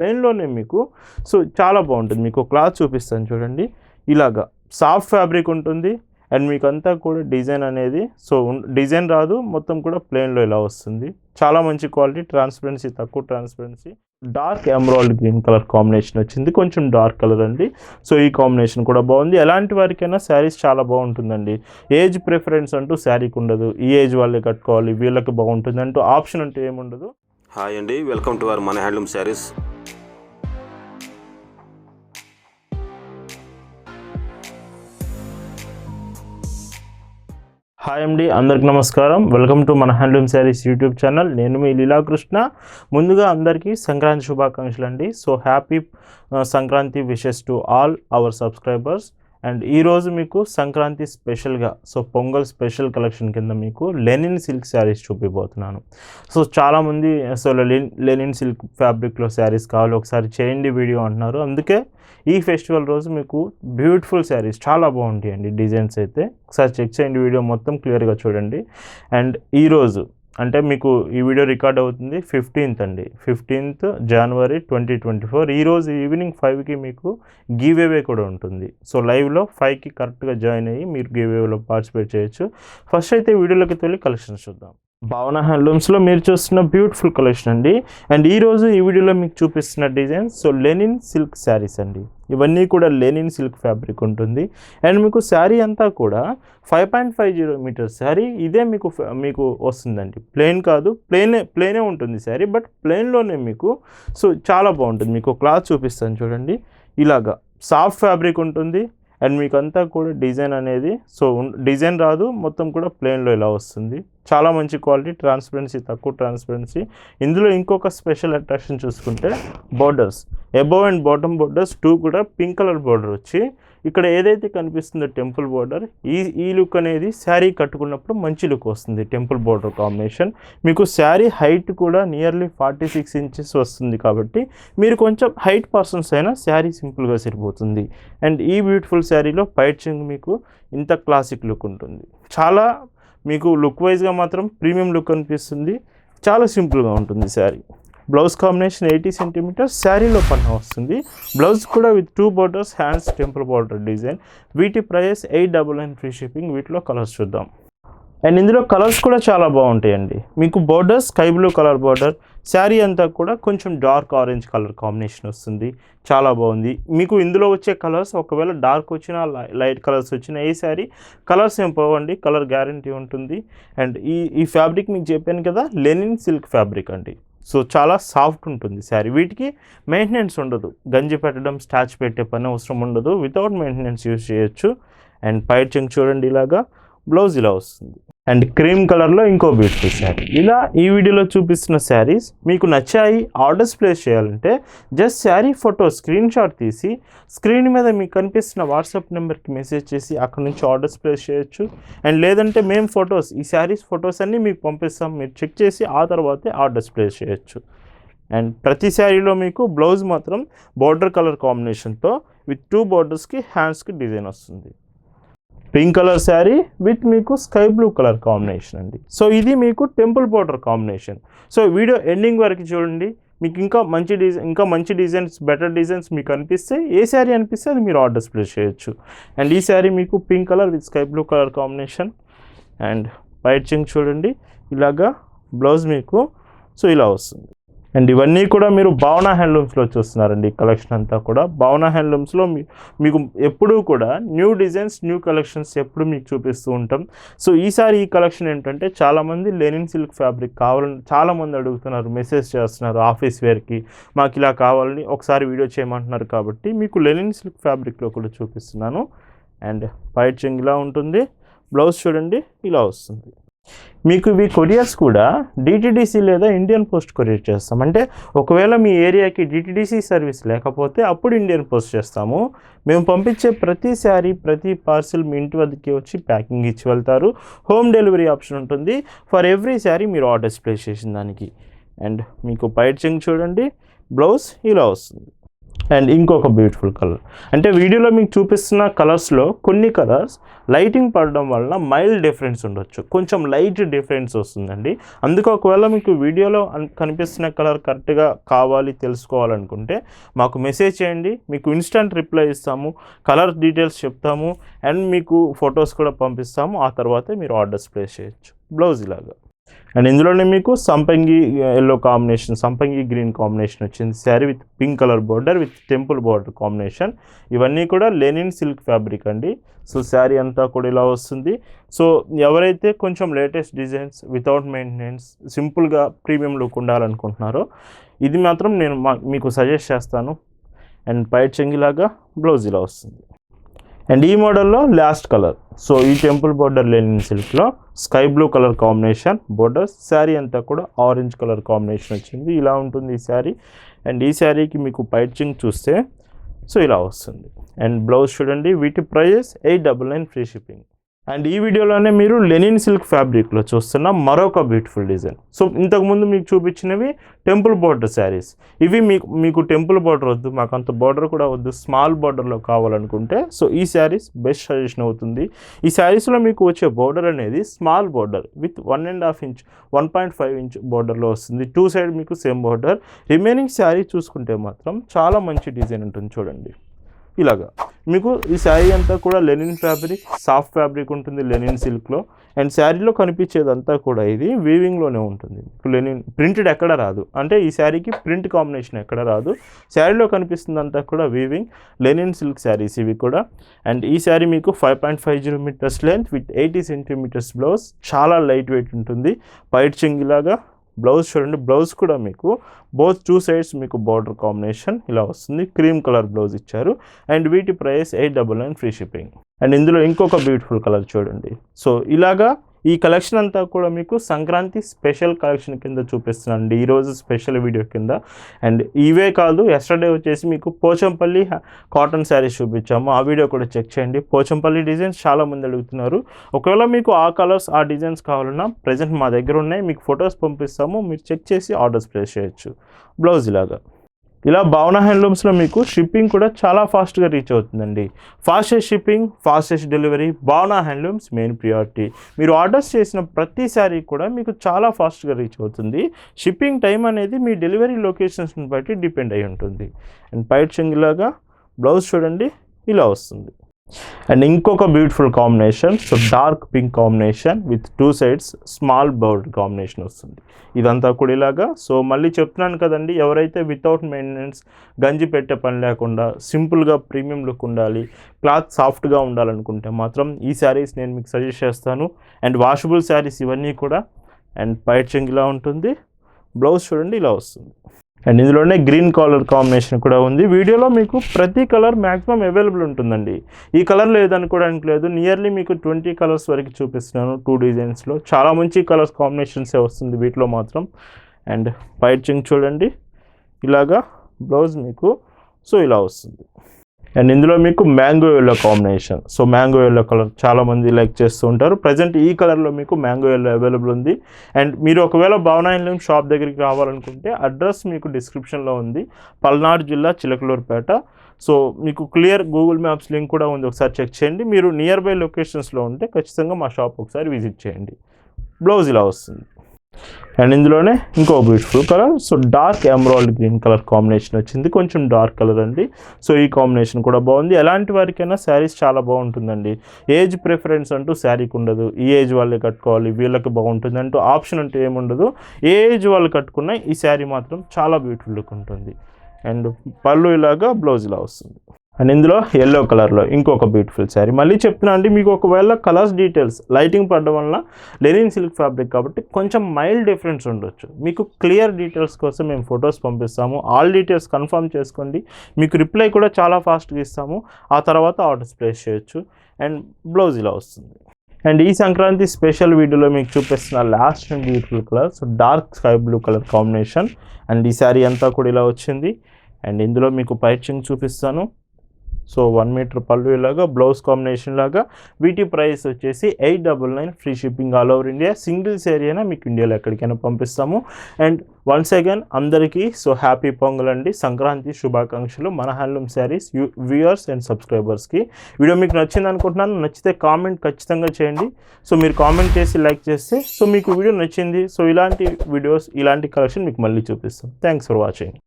ప్లెయిన్లోనే మీకు. సో చాలా బాగుంటుంది. మీకు క్లాత్ చూపిస్తాను చూడండి. ఇలాగా సాఫ్ట్ ఫ్యాబ్రిక్ ఉంటుంది. అండ్ మీకు అంతా కూడా డిజైన్ అనేది సో డిజైన్ రాదు. మొత్తం కూడా ప్లెయిన్లో ఇలా వస్తుంది. చాలా మంచి క్వాలిటీ ట్రాన్స్పరెన్సీ తక్కువ transparency. Dark emerald green colour combination వచ్చింది. కొంచెం డార్క్ కలర్ అండి. సో ఈ కాంబినేషన్ కూడా బాగుంది. ఎలాంటి వారికైనా శారీస్ చాలా బాగుంటుందండి. ఏజ్ ప్రిఫరెన్స్ అంటూ శారీకి ఉండదు. ఈ ఏజ్ వాళ్ళే కట్టుకోవాలి. వీళ్ళకి బాగుంటుంది అంటూ ఆప్షన్ అంటూ ఏముండదు. హాయ్ అండి. వెల్కమ్ టు అవర్ మన హ్యాండ్లూమ్ శారీస్. హాయ్ అండి అందరికి నమస్కారం. వెల్కమ్ టు మన హ్యాండ్లూమ్ శారీస్ యూట్యూబ్ ఛానల్ నేను మీ లీలాకృష్ణ ముందుగా అందరికీ సంక్రాంతి శుభాకాంక్షలు అండి so happy uh, Sankranti wishes to all our subscribers and ఈరోజు మీకు సంక్రాంతి స్పెషల్గా సో పొంగల్ స్పెషల్ కలెక్షన్ కింద మీకు లెనిన్ సిల్క్ శారీస్ చూపిపోతున్నాను సో చాలామంది సో లెనిన్ లెనిన్ సిల్క్ ఫ్యాబ్రిక్లో శారీస్ కావాలి ఒకసారి చేయండి వీడియో అంటున్నారు. అందుకే ఈ ఫెస్టివల్ రోజు మీకు బ్యూటిఫుల్ శారీస్ చాలా బాగుంటాయండి డిజైన్స్ అయితే. ఒకసారి చెక్ చేయండి వీడియో మొత్తం క్లియర్గా చూడండి. అండ్ ఈరోజు అంటే మీకు ఈ వీడియో రికార్డ్ అవుతుంది ఫిఫ్టీన్త్ అండి. Fifteenth January twenty twenty four ఈరోజు ఈవినింగ్ ఫైవ్కి మీకు గివ్ అవే కూడా ఉంటుంది. సో లైవ్లో ఫైవ్కి కరెక్ట్గా జాయిన్ అయ్యి మీరు గివ్ అవేలో పార్టిసిపేట్ చేయొచ్చు. ఫస్ట్ అయితే వీడియోలోకి తొలి కలెక్షన్స్ చూద్దాం. భావన హ్యాండ్లూమ్స్లో మీరు చూస్తున్న బ్యూటిఫుల్ కలెక్షన్ అండి. అండ్ ఈరోజు ఈ వీడియోలో మీకు చూపిస్తున్న design so linen silk saris అండి. ఇవన్నీ కూడా లెనిన్ సిల్క్ ఫ్యాబ్రిక్ ఉంటుంది. అండ్ మీకు శారీ అంతా కూడా five point five zero metre sari ఇదే మీకు మీకు వస్తుందండి. ప్లెయిన్ కాదు ప్లెయినే ప్లెయినే ఉంటుంది శారీ బట్ ప్లెయిన్లోనే మీకు సో చాలా బాగుంటుంది. మీకు క్లాత్ చూపిస్తాను చూడండి. ఇలాగా సాఫ్ట్ ఫ్యాబ్రిక్ ఉంటుంది. అండ్ మీకంతా కూడా డిజైన్ అనేది సో డిజైన్ రాదు మొత్తం కూడా ప్లెయిన్లో ఇలా వస్తుంది. చాలా మంచి క్వాలిటీ ట్రాన్స్పరెన్సీ తక్కువ ట్రాన్స్పరెన్సీ ఇందులో ఇంకొక స్పెషల్ అట్రాక్షన్ చూసుకుంటే borders above and bottom borders too కూడా పింక్ కలర్ బోర్డర్ వచ్చి ఇక్కడ ఏదైతే కనిపిస్తుందో టెంపుల్ బోర్డర్ ఈ ఈ లుక్ అనేది శారీ కట్టుకున్నప్పుడు మంచి లుక్ వస్తుంది. Temple border combination. మీకు శారీ హైట్ కూడా నియర్లీ ఫార్టీ సిక్స్ ఇంచెస్ వస్తుంది కాబట్టి మీరు కొంచెం హైట్ పర్సన్స్ అయినా శారీ సింపుల్గా సరిపోతుంది. అండ్ ఈ బ్యూటిఫుల్ శారీలో పైచింగ్ మీకు ఇంత క్లాసిక్ లుక్ ఉంటుంది. చాలా మీకు లుక్ వైజ్గా మాత్రం ప్రీమియం లుక్ అనిపిస్తుంది. చాలా సింపుల్గా ఉంటుంది sari. Blouse combination eighty centimetres శారీలో పన్న వస్తుంది. బ్లౌజ్ కూడా with two borders hands temple border design వీటి price eight double nine free shipping. వీటిలో కలర్స్ చూద్దాం. అండ్ ఇందులో కలర్స్ కూడా చాలా బాగుంటాయండి. మీకు border sky blue colour border sari అంతా కూడా కొంచెం డార్క్ ఆరెంజ్ కలర్ కాంబినేషన్ వస్తుంది. చాలా బాగుంది. మీకు ఇందులో వచ్చే కలర్స్ ఒకవేళ డార్క్ వచ్చినా లై- లైట్ కలర్స్ వచ్చినా ఏ శారీ కలర్స్ ఏం పోవండి. కలర్ గ్యారంటీ ఉంటుంది. అండ్ ఈ ఈ ఫ్యాబ్రిక్ మీకు చెప్పాను కదా లెనిన్ సిల్క్ ఫ్యాబ్రిక్ అండి. సో చాలా సాఫ్ట్ ఉంటుంది శారీ. వీటికి మెయింటెనెన్స్ ఉండదు. గంజి పెట్టడం స్టాచ్ పెట్టే పని అవసరం ఉండదు. వితౌట్ మెయింటెనెన్స్ యూజ్ చేయొచ్చు. అండ్ పైర్ చెంగ్ చూడండి ఇలాగా బ్లౌజ్ ఇలా వస్తుంది. అండ్ క్రీమ్ కలర్లో ఇంకో బ్యూటిఫుల్ శారీ. ఇలా ఈ వీడియోలో చూపిస్తున్న శారీస్ మీకు నచ్చాయి ఆర్డర్స్ ప్లేస్ చేయాలంటే just sari photo screenshot తీసి స్క్రీన్ మీద మీకు కనిపిస్తున్న వాట్సాప్ నెంబర్కి మెసేజ్ చేసి అక్కడ నుంచి ఆర్డర్స్ ప్లేస్ చేయొచ్చు. అండ్ లేదంటే మేము ఫొటోస్ ఈ శారీస్ ఫొటోస్ అన్నీ మీకు పంపిస్తాం మీరు చెక్ చేసి ఆ తర్వాతే ఆర్డర్స్ ప్లేస్ చేయొచ్చు. అండ్ ప్రతి శారీలో మీకు బ్లౌజ్ మాత్రం బార్డర్ కలర్ కాంబినేషన్తో విత్ టూ బార్డర్స్కి హ్యాండ్స్కి డిజైన్ వస్తుంది. పింక్ కలర్ శారీ విత్ మీకు స్కై బ్లూ కలర్ కాంబినేషన్ అండి. సో ఇది మీకు temple border combination. So video ending వరకు చూడండి. మీకు ఇంకా మంచి డిజైన్ ఇంకా మంచి డిజైన్స్ బెటర్ డిజైన్స్ మీకు అనిపిస్తే ఏ శారీ అనిపిస్తే అది మీరు ఆర్డర్స్ ప్లేస్ చేయొచ్చు. అండ్ ఈ శారీ మీకు pink colour with sky blue colour combination. And white చింగ్ చూడండి. ఇలాగా బ్లౌజ్ మీకు సో ఇలా వస్తుంది. అండ్ ఇవన్నీ కూడా మీరు భావన హ్యాండ్లూమ్స్లో చూస్తున్నారండి కలెక్షన్ అంతా కూడా. భావన హ్యాండ్లూమ్స్లో మీ మీకు ఎప్పుడూ కూడా న్యూ డిజైన్స్ న్యూ కలెక్షన్స్ ఎప్పుడు మీకు చూపిస్తూ ఉంటాం. సో ఈసారి ఈ కలెక్షన్ ఏంటంటే చాలామంది లెనిన్ సిల్క్ ఫ్యాబ్రిక్ కావాలని చాలామంది అడుగుతున్నారు మెసేజ్ చేస్తున్నారు ఆఫీస్ వేర్కి మాకు ఇలా కావాలని ఒకసారి వీడియో చేయమంటున్నారు కాబట్టి మీకు లెనిన్ సిల్క్ ఫ్యాబ్రిక్లో కూడా చూపిస్తున్నాను. అండ్ పైట్ చెంగ్ ఇలా ఉంటుంది బ్లౌజ్ చూడండి ఇలా వస్తుంది. మీకు ఇవి కొరియర్స్ కూడా డిటిడిసి లేదా ఇండియన్ పోస్ట్ కొరియర్ చేస్తాం. అంటే ఒకవేళ మీ ఏరియాకి డిటిడిసి సర్వీస్ లేకపోతే అప్పుడు ఇండియన్ పోస్ట్ చేస్తాము. మేము పంపించే ప్రతి శారీ ప్రతి పార్సిల్ మీ ఇంటి వద్దకి వచ్చి ప్యాకింగ్ ఇచ్చి వెళ్తారు. హోమ్ డెలివరీ ఆప్షన్ ఉంటుంది. ఫర్ ఎవ్రీ శారీ మీరు ఆర్డర్స్ ప్లేస్ చేసిన దానికి. అండ్ మీకు పైట్ చెంగ్ చూడండి. బ్లౌజ్ ఇలా వస్తుంది. అండ్ ఇంకొక బ్యూటిఫుల్ కలర్ అంటే వీడియోలో మీకు చూపిస్తున్న కలర్స్లో కొన్ని కలర్స్ లైటింగ్ పడడం వలన మైల్డ్ డిఫరెన్స్ ఉండొచ్చు. కొంచెం లైట్ డిఫరెన్స్ వస్తుందండి. అందుకే ఒకవేళ మీకు వీడియోలో కనిపిస్తున్న కలర్ కరెక్ట్గా కావాలి తెలుసుకోవాలనుకుంటే మాకు మెసేజ్ చేయండి. మీకు ఇన్స్టంట్ రిప్లై ఇస్తాము. కలర్ డీటెయిల్స్ చెప్తాము. అండ్ మీకు ఫొటోస్ కూడా పంపిస్తాము. ఆ తర్వాతే మీరు ఆర్డర్స్ ప్లేస్ చేయొచ్చు. బ్లౌజ్ ఇలాగా అండ్ ఇందులోనే మీకు సంపంగి uh, ఎల్లో కాంబినేషన్ సంపంగి గ్రీన్ కాంబినేషన్ వచ్చింది. Sari with pink colour border with temple border combination ఇవన్నీ కూడా లెనిన్ సిల్క్ ఫ్యాబ్రిక్ అండి. సో శారీ అంతా కూడా ఇలా వస్తుంది. సో ఎవరైతే కొంచెం లేటెస్ట్ డిజైన్స్ వితౌట్ మెయింటెనెన్స్ సింపుల్గా ప్రీమియం లుక్ ఉండాలనుకుంటున్నారో ఇది మాత్రం నేను మా మీకు సజెస్ట్ చేస్తాను. అండ్ పైట్ చెంగిలాగా బ్లౌజ్ ఇలా వస్తుంది. అండ్ ఈ మోడల్లో లాస్ట్ కలర్ సో ఈ టెంపుల్ బోర్డర్ లెనిన్ సిల్క్లో sky blue colour combination border sari అంతా కూడా ఆరెంజ్ కలర్ కాంబినేషన్ వచ్చింది. ఇలా ఉంటుంది ఈ శారీ అండ్ ఈ శారీకి మీకు పైచింగ్ చూస్తే సో ఇలా వస్తుంది. అండ్ బ్లౌజ్ చూడండి వీటి prices eight double nine free shipping and ఈ వీడియోలోనే మీరు లెనిన్ సిల్క్ ఫ్యాబ్రిక్లో చూస్తున్న మరొక బ్యూటిఫుల్ డిజైన్ సో ఇంతకుముందు మీకు చూపించినవి టెంపుల్ బార్డర్ శారీస్ ఇవి మీకు మీకు టెంపుల్ బార్డర్ వద్దు మాకు అంత బార్డర్ కూడా వద్దు స్మాల్ బార్డర్లో కావాలనుకుంటే సో ఈ శారీస్ బెస్ట్ సజెషన్ అవుతుంది. ఈ శారీస్లో మీకు వచ్చే బార్డర్ అనేది small border with one and half inch one point five inch బార్డర్లో వస్తుంది. టూ సైడ్ మీకు సేమ్ బార్డర్ రిమైనింగ్ శారీ చూసుకుంటే మాత్రం చాలా మంచి డిజైన్ ఉంటుంది చూడండి. ఇలాగా. మీకు ఈ శారీ అంతా కూడా లెనిన్ ఫ్యాబ్రిక్ సాఫ్ట్ ఫ్యాబ్రిక్ ఉంటుంది లెనిన్ సిల్క్లో. అండ్ శారీలో కనిపించేదంతా కూడా ఇది వీవింగ్లోనే ఉంటుంది. మీకు లెనిన్ ప్రింటెడ్ ఎక్కడ రాదు. అంటే ఈ శారీకి ప్రింట్ కాంబినేషన్ ఎక్కడ రాదు. శారీలో కనిపిస్తుందంతా కూడా వీవింగ్ లెనిన్ సిల్క్ శారీస్ ఇవి కూడా. అండ్ ఈ శారీ మీకు five point five zero metres length with eighty centimetres blouse. చాలా లైట్ వెయిట్ ఉంటుంది. పైట్ చింగిలాగా బ్లౌజ్ చూడండి బ్లౌజ్ కూడా మీకు బోత్ టూ సైడ్స్ మీకు బార్డర్ కాంబినేషన్ ఇలా వస్తుంది. క్రీమ్ కలర్ బ్లౌజ్ ఇచ్చారు. అండ్ వీటి price eight double nine free shipping. And ఇందులో ఇంకొక బ్యూటిఫుల్ కలర్ చూడండి. సో ఇలాగా ఈ కలెక్షన్ అంతా కూడా మీకు సంక్రాంతి స్పెషల్ కలెక్షన్ కింద చూపిస్తున్నాను అండి ఈరోజు స్పెషల్ వీడియో కింద. అండ్ ఇవే కాదు ఎస్టర్డే వచ్చేసి మీకు పోచంపల్లి కాటన్ శారీస్ చూపించాము. ఆ వీడియో కూడా చెక్ చేయండి. పోచంపల్లి డిజైన్స్ చాలా మంది అడుగుతున్నారు. ఒకవేళ మీకు ఆ కలర్స్ ఆ డిజైన్స్ కావాలన్నా ప్రజెంట్ మా దగ్గర ఉన్నాయి. మీకు ఫొటోస్ పంపిస్తాము. మీరు చెక్ చేసి ఆర్డర్స్ ప్లేస్ చేయొచ్చు. బ్లౌజ్ ఇలాగా. ఇలా భావన హ్యాండ్లూమ్స్లో మీకు షిప్పింగ్ కూడా చాలా ఫాస్ట్గా రీచ్ అవుతుందండి. Fastest shipping fastest delivery Bhavana handlooms main priority మీరు ఆర్డర్స్ చేసిన ప్రతిసారి కూడా మీకు చాలా ఫాస్ట్గా రీచ్ అవుతుంది. షిప్పింగ్ టైం అనేది మీ డెలివరీ లొకేషన్స్ని బట్టి డిపెండ్ అయి ఉంటుంది. అండ్ పైట్ చెంగిలాగా బ్లౌజ్ చూడండి ఇలా వస్తుంది. అండ్ ఇంకొక beautiful combination so dark pink combination with two sides small border combination వస్తుంది. ఇదంతా కూడా ఇలాగా. సో మళ్ళీ చెప్తున్నాను కదండి ఎవరైతే వితౌట్ మెయింటెనెన్స్ గంజి పెట్టే పని లేకుండా సింపుల్గా ప్రీమియం లుక్ ఉండాలి క్లాత్ సాఫ్ట్గా ఉండాలనుకుంటే మాత్రం ఈ శారీస్ నేను మీకు సజెస్ట్ చేస్తాను. అండ్ వాషబుల్ శారీస్ ఇవన్నీ కూడా. అండ్ పైట్ చెంగ్ ఇలా ఉంటుంది. బ్లౌజ్ చూడండి ఇలా వస్తుంది. అండ్ ఇందులోనే గ్రీన్ కలర్ కాంబినేషన్ కూడా ఉంది. వీడియోలో మీకు ప్రతి కలర్ మ్యాక్సిమం అవైలబుల్ ఉంటుందండి. ఈ కలర్ లేదనుకోవడానికి లేదు నియర్లీ మీకు ట్వంటీ కలర్స్ వరకు చూపిస్తున్నాను టూ డిజైన్స్లో చాలా మంచి కలర్స్ కాంబినేషన్సే వస్తుంది వీటిలో మాత్రం. అండ్ పైచింగ్ చూడండి. ఇలాగా బ్లౌజ్ మీకు సో ఇలా వస్తుంది. అండ్ ఇందులో మీకు mango yellow combination so mango yellow colour చాలామంది లైక్ చేస్తూ ఉంటారు. ప్రజెంట్ ఈ కలర్లో మీకు మ్యాంగో ఎల్లో అవైలబుల్ ఉంది. అండ్ మీరు ఒకవేళ భవనాయన్ లింక్ షాప్ దగ్గరికి రావాలనుకుంటే అడ్రస్ మీకు డిస్క్రిప్షన్లో ఉంది. పల్నాడు జిల్లా చిలకలూరుపేట. సో మీకు క్లియర్ గూగుల్ మ్యాప్స్ లింక్ కూడా ఉంది. ఒకసారి చెక్ చేయండి. మీరు నియర్ బై లొకేషన్స్లో ఉంటే ఖచ్చితంగా మా షాప్ ఒకసారి విజిట్ చేయండి. బ్లౌజ్ ఇలా వస్తుంది. అండ్ ఇందులోనే ఇంకో beautiful colour so dark emerald green colour combination వచ్చింది. కొంచెం డార్క్ కలర్ అండి. సో ఈ కాంబినేషన్ కూడా బాగుంది. ఎలాంటి వారికైనా శారీస్ చాలా బాగుంటుందండి. ఏజ్ ప్రిఫరెన్స్ అంటూ శారీకి ఉండదు. ఈ ఏజ్ వాళ్ళే కట్టుకోవాలి. వీళ్ళకి బాగుంటుంది అంటూ ఆప్షన్ అంటూ ఏముండదు ఏ ఏజ్ వాళ్ళు కట్టుకున్నా ఈ శారీ మాత్రం చాలా బ్యూటిఫుల్ లుక్ ఉంటుంది. అండ్ పళ్ళు ఇలాగా బ్లౌజ్ ఇలా వస్తుంది. అండ్ ఇందులో ఎల్లో కలర్లో ఇంకొక బ్యూటిఫుల్ శారీ మళ్ళీ చెప్తున్నా అండి మీకు ఒకవేళ కలర్స్ డీటెయిల్స్ లైటింగ్ పడడం వల్ల లెనిన్ సిల్క్ ఫ్యాబ్రిక్ కాబట్టి కొంచెం మైల్డ్ డిఫరెన్స్ ఉండొచ్చు. మీకు క్లియర్ డీటెయిల్స్ కోసం మేము ఫొటోస్ పంపిస్తాము. ఆల్ డీటెయిల్స్ కన్ఫర్మ్ చేసుకోండి. మీకు రిప్లై కూడా చాలా ఫాస్ట్గా ఇస్తాము. ఆ తర్వాత ఆర్డర్స్ ప్లేస్ చేయొచ్చు. అండ్ బ్లౌజ్ ఇలా వస్తుంది. అండ్ ఈ సంక్రాంతి స్పెషల్ వీడియోలో మీకు చూపిస్తున్న last and beautiful colour so dark sky blue colour combination and ఈ శారీ అంతా కూడా ఇలా వచ్చింది. అండ్ ఇందులో మీకు పైచింగ్ చూపిస్తాను. సో వన్ మీటర్ పళ్ళు ఇలాగా బ్లౌజ్ కాంబినేషన్ లాగా. వీటి ప్రైస్ వచ్చేసి eight double nine free shipping all over India. Singles ఏరియానా మీకు ఇండియాలో ఎక్కడికైనా పంపిస్తాము. అండ్ వన్స్ అగైన్ అందరికీ సో హ్యాపీ పొంగల్ అండి. సంక్రాంతి శుభాకాంక్షలు. మన handloom saris you viewers and సబ్స్క్రైబర్స్కి. వీడియో మీకు నచ్చింది అనుకుంటున్నాను. నచ్చితే కామెంట్ ఖచ్చితంగా చేయండి. సో మీరు కామెంట్ చేసి లైక్ చేస్తే సో మీకు వీడియో నచ్చింది. సో ఇలాంటి వీడియోస్ ఇలాంటి కలెక్షన్ మీకు మళ్ళీ చూపిస్తాం. Thanks for watching.